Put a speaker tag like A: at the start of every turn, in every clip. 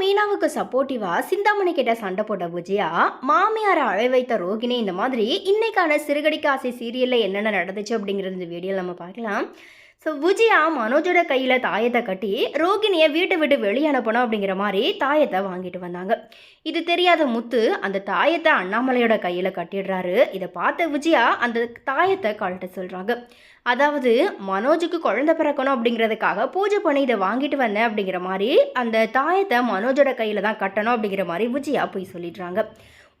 A: மீனாவுக்கு சப்போர்ட்டிவா சிந்தாமணி கிட்ட சண்டை போட்ட விஜயா மாமியாரை அழை வைத்த ரோகிணி இந்த மாதிரி இன்னைக்கான சிறுகடிக்கு ஆசை சீரியல்ல என்னென்ன நடந்துச்சு அப்படிங்கிறது இந்த வீடியோவில் நம்ம பார்க்கலாம். ஸோ விஜயா மனோஜோட கையில் தாயத்தை கட்டி ரோகிணியை வீட்டை விட்டு வெளியே அனுப்பணும் அப்படிங்கிற மாதிரி தாயத்தை வாங்கிட்டு வந்தாங்க. இது தெரியாத முத்து அந்த தாயத்தை அண்ணாமலையோட கையில் கட்டிடுறாரு. இதை பார்த்த விஜயா அந்த தாயத்தை கழட்ட சொல்கிறாங்க அதாவது மனோஜுக்கு குழந்தை பிறக்கணும் அப்படிங்கிறதுக்காக பூஜை பண்ணி இதை வாங்கிட்டு வந்தேன் அப்படிங்கிற மாதிரி அந்த தாயத்தை மனோஜோட கையில் தான் கட்டணும் அப்படிங்கிற மாதிரி விஜயா போய் சொல்லிடுறாங்க.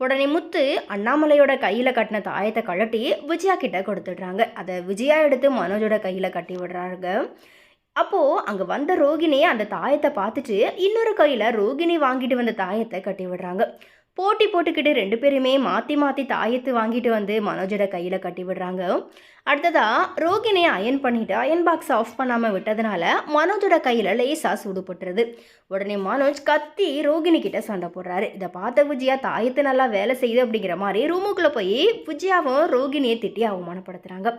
A: உடனே முத்து அண்ணாமலையோட கையில் கட்டின தாயத்தை கழட்டி விஜயா கிட்ட கொடுத்துடுறாங்க. அதை விஜயா எடுத்து மனோஜோட கையில் கட்டி விடுறாங்க அப்போது அங்கே வந்த ரோகிணி அந்த தாயத்தை பார்த்துட்டு இன்னொரு கையில் ரோகிணி வாங்கிட்டு வந்த தாயத்தை கட்டி விடுறாங்க. போட்டி போட்டுக்கிட்டு ரெண்டு பேருமே மாற்றி மாற்றி தாயத்து வாங்கிட்டு வந்து மனோஜோட கையில் கட்டி விடுறாங்க. அடுத்ததாக ரோகினியை அயன் பண்ணிவிட்டு அயன் பாக்ஸ் ஆஃப் பண்ணாமல் விட்டதுனால மனோஜோட கையில் லேசாக சூடுபட்டுருது உடனே மனோஜ் கத்தி ரோகிணி கிட்ட சண்டை போடுறாரு. இதை பார்த்த விஜயா தாயத்து நல்லா வேலை செய்யுது அப்படிங்கிற மாதிரி ரூமுக்குள்ளே போய் விஜயாவும் ரோகிணியை திட்டி அவமானப்படுத்துகிறாங்க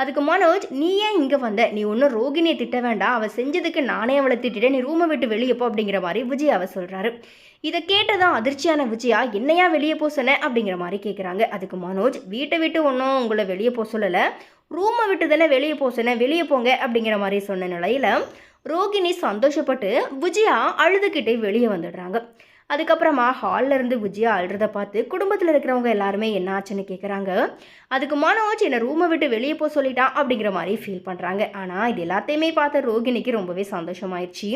A: அதுக்கு மனோஜ் நீ ஏன் இங்கே வந்த? நீ ஒன்றும் ரோகிணியை திட்ட வேண்டாம் அவள் செஞ்சதுக்கு நானே அவளை திட்டிட்டேன். நீ ரூமை விட்டு வெளியே போ அப்படிங்கிற மாதிரி விஜயாவை சொல்கிறாரு இதை கேட்டதான் அதிர்ச்சியான விஜயா என்னையா வெளியே போ சொன்னேன் அப்படிங்கிற மாதிரி கேட்குறாங்க அதுக்கு மனோஜ் வீட்டை விட்டு ஒன்றும் உங்களை வெளியே போக சொல்லலை. ரூமை விட்டு தானே வெளியே போக சொன்னேன். வெளியே போங்க அப்படிங்கிற மாதிரி சொன்ன நிலையில் ரோகிணி சந்தோஷப்பட்டு விஜயா அழுதுகிட்டே வெளியே வந்துடுறாங்க. அதுக்கப்புறமா ஹாலில் இருந்து விஜயா அழுறத பார்த்து குடும்பத்தில் இருக்கிறவங்க எல்லாருமே என்ன ஆச்சுன்னு கேட்குறாங்க அதுக்கு மனோஜ் என்னை ரூமை விட்டு வெளியே போக சொல்லிட்டான் அப்படிங்கிற மாதிரி ஃபீல் பண்ணுறாங்க ஆனால் இது எல்லாத்தையுமே பார்த்த ரோகிணிக்கு ரொம்பவே சந்தோஷமாயிடுச்சு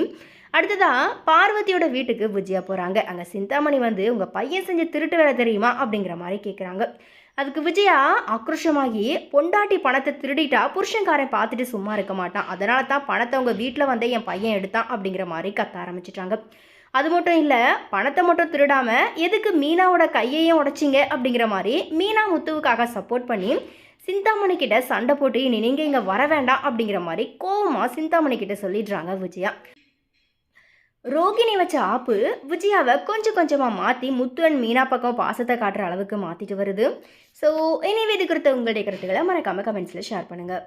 A: அடுத்ததாக பார்வதியோட வீட்டுக்கு விஜயா போகிறாங்க அங்கே சிந்தாமணி வந்து உங்கள் பையன் செஞ்ச திருட்டு வேலை தெரியுமா? அப்படிங்கிற மாதிரி கேட்குறாங்க அதுக்கு விஜயா ஆக்ரோஷமாகி பொண்டாட்டி பணத்தை திருடிட்டா புருஷன்காரன் பார்த்துட்டு சும்மா இருக்க மாட்டான். அதனால தான் பணத்தை உங்கள் வீட்டில் வந்து என் பையன் எடுத்தான் அப்படிங்கிற மாதிரி கத்த ஆரம்பிச்சிட்டாங்க. அது மட்டும் இல்லை பணத்தை மட்டும் திருடாமல் எதுக்கு மீனாவோட கையையும் உடைச்சிங்க அப்படிங்கிற மாதிரி மீனா முத்துவுக்காக சப்போர்ட் பண்ணி சிந்தாமணி கிட்ட சண்டை போட்டு இனி நீங்கள் இங்கே வர வேண்டாம் அப்படிங்கிற மாதிரி கோவமாக சிந்தாமணி கிட்ட சொல்லிடுறாங்க விஜயா. ரோகிணி வச்ச ஆப்பு விஜயாவை கொஞ்சம் கொஞ்சமாக மாற்றி முத்து அண்ட் மீனா பக்கம் பாசத்தை காட்டுற அளவுக்கு மாற்றிட்டு வருது. ஸோ இனி இது குறித்த உங்களுடைய கருத்துக்களை மறக்காமல் கமெண்ட்ஸில் ஷேர் பண்ணுங்கள்